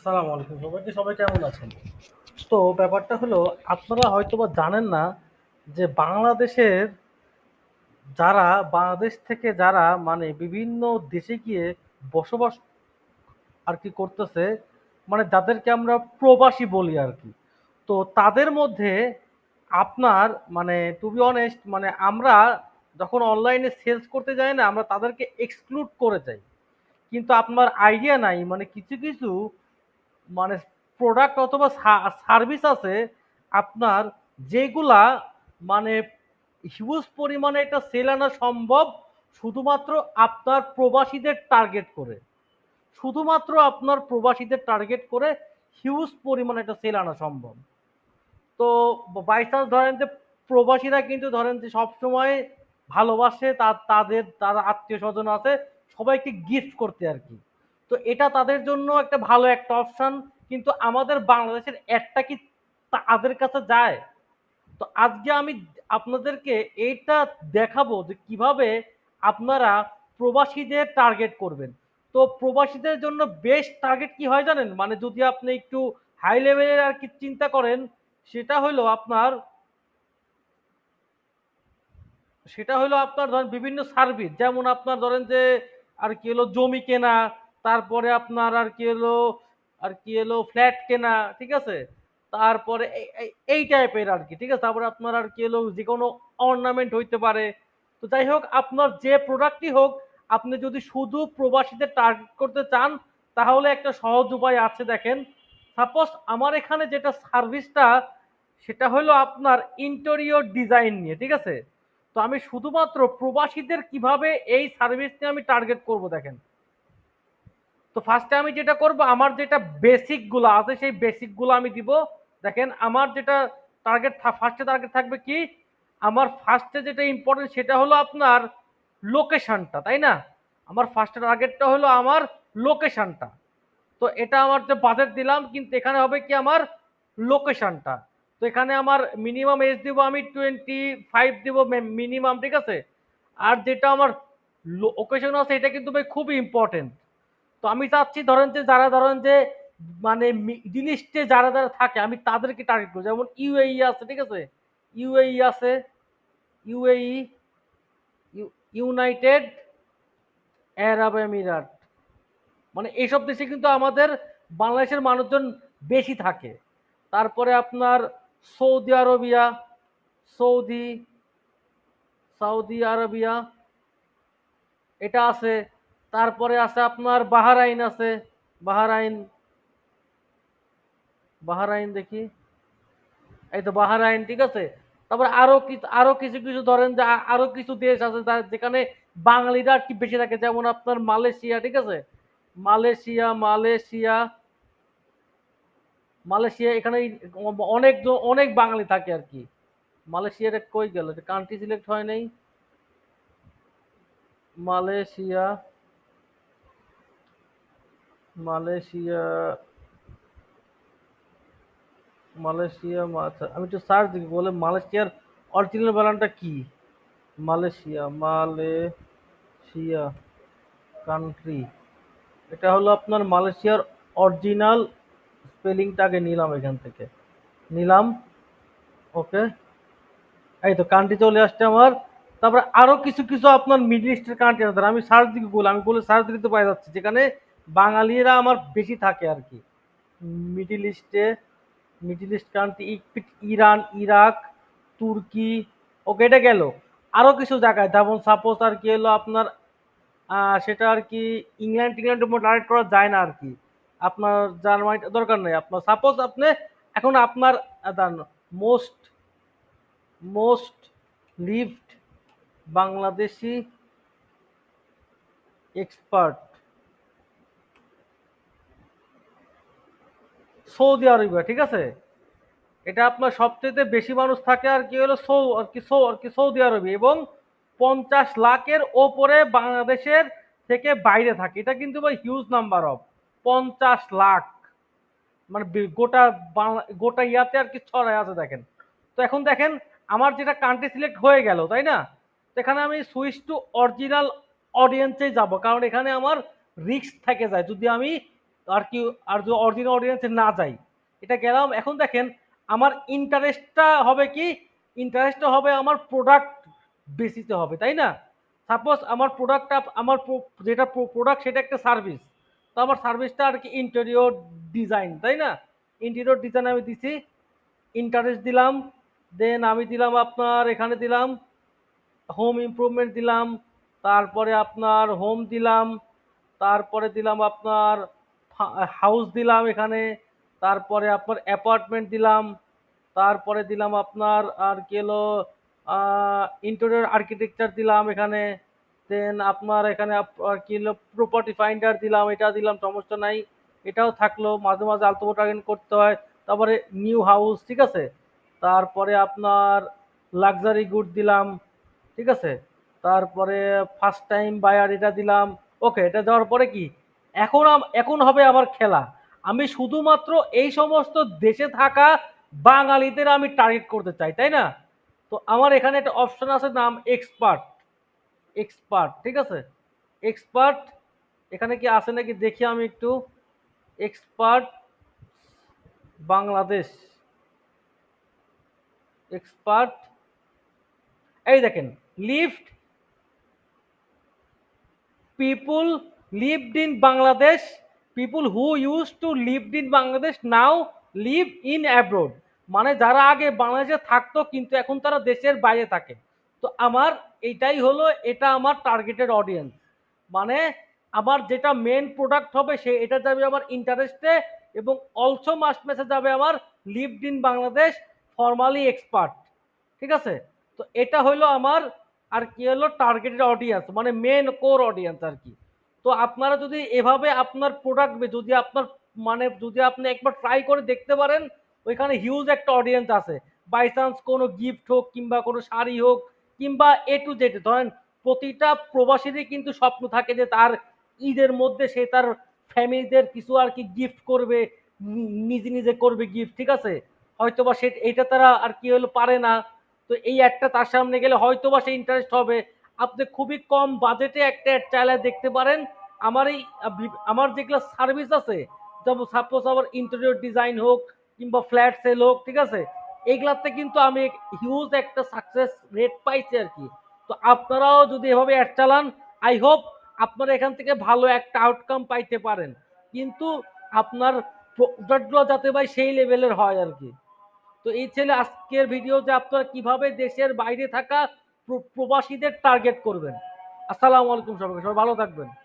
আসসালামু আলাইকুম সবাইকে, সবাই কেমন আছেন? তো ব্যাপারটা হলো, আপনারা হয়তোবা জানেন না যে বাংলাদেশের যারা, বাংলাদেশ থেকে যারা মানে বিভিন্ন দেশে গিয়ে বসবাস আর কি করতেছে মানে যাদেরকে আমরা প্রবাসী বলি আর কি। তো তাদের মধ্যে আপনার মানে টু বি অনেস্ট মানে আমরা যখন অনলাইনে সেলস করতে যাই না, আমরা তাদেরকে এক্সক্লুড করে যাই। কিন্তু আপনার আইডিয়া নাই মানে কিছু কিছু মানে প্রোডাক্ট অথবা সার্ভিস আছে, আপনার যেগুলা মানে হিউজ পরিমাণে এটা সেল আনা সম্ভব শুধুমাত্র আপনার প্রবাসীদের টার্গেট করে। শুধুমাত্র আপনার প্রবাসীদের টার্গেট করে হিউজ পরিমাণে একটা সেল আনা সম্ভব। তো বাই চান্স ধরেন যে প্রবাসীরা কিন্তু ধরেন যে সবসময় ভালোবাসে তাদের, তারা আত্মীয় স্বজন আছে, সবাইকে গিফট করতে আর কি। তো এটা তাদের জন্য একটা ভালো একটা অপশান কিন্তু আমাদের বাংলাদেশের একটা কি তাদের কাছে যায়? তো আজকে আমি আপনাদেরকে এইটা দেখাবো যে কীভাবে আপনারা প্রবাসীদের টার্গেট করবেন। তো প্রবাসীদের জন্য বেস্ট টার্গেট কি হয় জানেন? মানে যদি আপনি একটু হাই লেভেলের আর কি চিন্তা করেন, সেটা হলো আপনার, সেটা হলো আপনার ধরেন বিভিন্ন সার্ভিস যেমন আপনার ধরেন যে আর কি হলো জমি কেনা তারপরে আপনার আর কি হলো, আর কি হলো ফ্ল্যাট কেনা, ঠিক আছে? তারপরে এই- টাইপের আর কি, ঠিক আছে? তারপরে আপনার আর কি হলো যে কোনো অর্নামেন্ট হইতে পারে। তো যাই হোক, আপনার যে প্রোডাক্টই হোক, আপনি যদি শুধু প্রবাসীদের টার্গেট করতে চান, তাহলে একটা সহজ উপায় আছে দেখেন। সাপোজ আমার এখানে যেটা সার্ভিসটা সেটা হলো আপনার ইন্টেরিয়র ডিজাইন নিয়ে, ঠিক আছে? তো আমি শুধুমাত্র প্রবাসীদের কীভাবে এই সার্ভিস নিয়ে আমি টার্গেট করব দেখেন। তো ফার্স্টে আমি যেটা করব, আমার যেটা বেসিকগুলো আছে, সেই বেসিকগুলো আমি দিব। দেখেন, আমার যেটা টার্গেট ফার্স্টে টার্গেট থাকবে কি? আমার ফার্স্টে যেটা ইম্পর্টেন্ট সেটা হলো আপনার লোকেশনটা তাই না? আমার ফার্স্টে টার্গেটটা হলো আমার লোকেশনটা তো এটা আমার যে বাজেট দিলাম, কিন্তু এখানে হবে কি আমার লোকেশনটা তো এখানে আমার মিনিমাম এজ দিব আমি টোয়েন্টি ফাইভ দিব মিনিমাম ঠিক আছে? আর যেটা আমার লোকেশন আছে, এটা কিন্তু ভাই খুবই ইম্পর্টেন্ট তো আমি চাচ্ছি ধরেন যে যারা ধরেন যে মানে ইস্টে যারা যারা থাকে, আমি তাদেরকে টার্গেট করব। যেমন ইউএই আছে, ঠিক আছে? ইউএই আছে ইউএই ইউনাইটেড আরব আমিরাত মানে এইসব দেশে কিন্তু আমাদের বাংলাদেশের মানুষজন বেশি থাকে। তারপরে আপনার Saudi Arabia, Saudi Saudi Arabia, এটা আছে তারপরে আছে আপনার বাহারাইন আছে। বাহারাইন বাহারাইন দেখি। এই তো বাহারাইন, ঠিক আছে? তারপরে আরও কিছু আরও কিছু কিছু ধরেন যে আরও কিছু দেশ আছে যেখানে বাঙালিরা আর কি বেশি থাকে। যেমন আপনার মালয়েশিয়া, ঠিক আছে? মালয়েশিয়া মালয়েশিয়া মালয়েশিয়া এখানে অনেক অনেক বাঙালি থাকে আর কি। মালয়েশিয়াটা কই গেল? কান্ট্রি সিলেক্ট হয় নাই। মালয়েশিয়া মালয়েশিয়া মালয়েশিয়া আচ্ছা আমি একটু সার্চ দেখি, বলে মালয়েশিয়ার অরিজিনাল বানানটা কি? মালয়েশিয়া মালয়েশিয়া কান্ট্রি এটা হলো আপনার মালয়েশিয়ার অরিজিনাল স্পেলিংটা আগে নিলাম এখান থেকে। নিলাম ওকে এই তো কান্ট্রি চলে আসছে আমার। তারপরে আরও কিছু কিছু আপনার মিডল ইস্টের কান্ট্রি আছে। আমি সার্চ দিকে গুগল আমি বলে সার্চ দিতে পাই যাচ্ছি। যেখানে বাঙালিরা আমার বেশি থাকে আর কি। Middle East, middle East country Iran, Iraq, তুর্কি, ওকে, এটা গেল। আরও কিছু জায়গায়, যেমন সাপোজ আর কি হলো আপনার সেটা আর কি ইংল্যান্ড টিংল্যান্ডের মধ্যে ডাইরেক্ট করা যায় না আর কি। আপনার জার্মানিটা দরকার নেই। আপনার সাপোজ আপনি, এখন আপনার most most lived Bangladeshi expert Saudi Arabia ঠিক আছে? এটা আপনার সবচেয়ে বেশি মানুষ থাকে আর কি হলো সৌ, আর কি সৌ, আর কি সৌদি আরবি এবং পঞ্চাশ লাখের ওপরে বাংলাদেশের থেকে বাইরে থাকে। এটা কিন্তু ভাই হিউজ নাম্বার অফ পঞ্চাশ লাখ। মানে গোটা গোটা ইয়াতে আর কি ছড়ায় আছে দেখেন। তো এখন দেখেন, আমার যেটা কান্ট্রি সিলেক্ট হয়ে গেল, তাই না? এখানে আমি সুইচ টু অরিজিনাল অডিয়েন্সে যাব, কারণ এখানে আমার রিস্ক থেকে যায়। যদি আমি আর কি, আর যদি অরিজিনাল অডিয়েন্সে না যাই এটা গেলাম। এখন দেখেন, আমার ইন্টারেস্টটা হবে কি? ইন্টারেস্টটা হবে আমার প্রোডাক্ট বেসিসে হবে, তাই না? সাপোজ আমার প্রোডাক্টটা আমার যেটা প্রোডাক্ট সেটা একটা সার্ভিস তো আমার সার্ভিসটা আর কি ইন্টেরিয়র ডিজাইন তাই না? ইন্টেরিয়র ডিজাইন আমি দিছি ইন্টারেস্ট দিলাম দেন আমি দিলাম আপনার, এখানে দিলাম হোম ইমপ্রুভমেন্ট দিলাম, তারপরে আপনার হোম দিলাম, তারপরে দিলাম আপনার হাউস দিলাম এখানে, তারপরে আপনার অ্যাপার্টমেন্ট দিলাম, তারপরে দিলাম আপনার আর কি হলো ইন্টেরিয়র আর্কিটেকচার দিলাম এখানে দেন আপনার এখানে আর কি হলো প্রপার্টি ফাইন্ডার দিলাম, এটা দিলাম, সমস্যা নাই, এটাও থাকল, মাঝে মাঝে আলতো টার্গেট করতে হয়, তারপরে নিউ হাউস ঠিক আছে? তারপরে আপনার লাক্সারি গুড দিলাম, ঠিক আছে? তারপরে ফার্স্ট টাইম বায়ার এটা দিলাম ওকে এটা দেওয়ার পরে কি? এখন এখন হবে আমার খেলা। আমি শুধুমাত্র এই সমস্ত দেশে থাকা বাঙালিদের আমি টার্গেট করতে চাই, তাই না? তো আমার এখানে একটা অপশন আছে নাম এক্সপার্ট এক্সপার্ট ঠিক আছে? এক্সপার্ট এখানে কি আছে নাকি? দেখি আমি একটু। এক্সপার্ট বাংলাদেশ এক্সপার্ট এই দেখেন lift people lived in Bangladesh, people who used to lived in Bangladesh now live in abroad. মানে যারা আগে বাংলাদেশে থাকতো কিন্তু এখন তারা দেশের বাইরে থাকে। তো আমার এটাই হলো এটা আমার টার্গেটেড অডিয়েন্স মানে আমার যেটা মেন প্রোডাক্ট হবে সে এটা যাবে আমার ইন্টারেস্টে এবং অলসো মাস্ট মেসেজ যাবে আমার lived in Bangladesh formally expert ঠিক আছে? তো এটা হলো আমার আর কি হলো টার্গেটেড অডিয়েন্স মানে মেন কোর অডিয়েন্স আর কি। তো আপনারা যদি এভাবে আপনার প্রোডাক্ট যদি আপনার মানে যদি আপনি একবার ট্রাই করে দেখতে পারেন, ওইখানে হিউজ একটা অডিয়েন্স আছে। বাই চান্স কোনো গিফট হোক কিংবা কোনো শাড়ি হোক কিংবা এ টু জেড ধরেন প্রতিটা প্রবাসীরই কিন্তু স্বপ্ন থাকে যে তার ঈদের মধ্যে সে তার ফ্যামিলিদের কিছু আর কি গিফট করবে, নিজে নিজে করবে গিফট ঠিক আছে? হয়তো বা সে, এটা তারা আর কি হলো পারে না। তো এই একটা তার সামনে গেলে হয়তো বা সে ইন্টারেস্ট হবে। আপনি খুবই কম বাজেটে একটা চাইলে দেখতে পারেন। আমার এই, আমার যেগুলো সার্ভিস আছে, যেমন সাপোজ আমার ইন্টেরিয়র ডিজাইন হোক কিংবা ফ্ল্যাট সেল হোক, ঠিক আছে? এইগুলাতে কিন্তু আমি হিউজ একটা সাকসেস রেট পাইছি আর কি। তো আপনারাও যদি এভাবে অ্যাড চালান আই হোপ আপনারা এখান থেকে ভালো একটা আউটকাম পাইতে পারেন। কিন্তু আপনার প্রোডাক্টগুলো যাতে ভাই সেই লেভেলের হয় আর কি। তো এই ছিল আজকের ভিডিও যে আপনারা কীভাবে দেশের বাইরে থাকা প্রবাসীদের টার্গেট করবেন। আসসালামু আলাইকুম সবাইকে সবাই ভালো থাকবেন।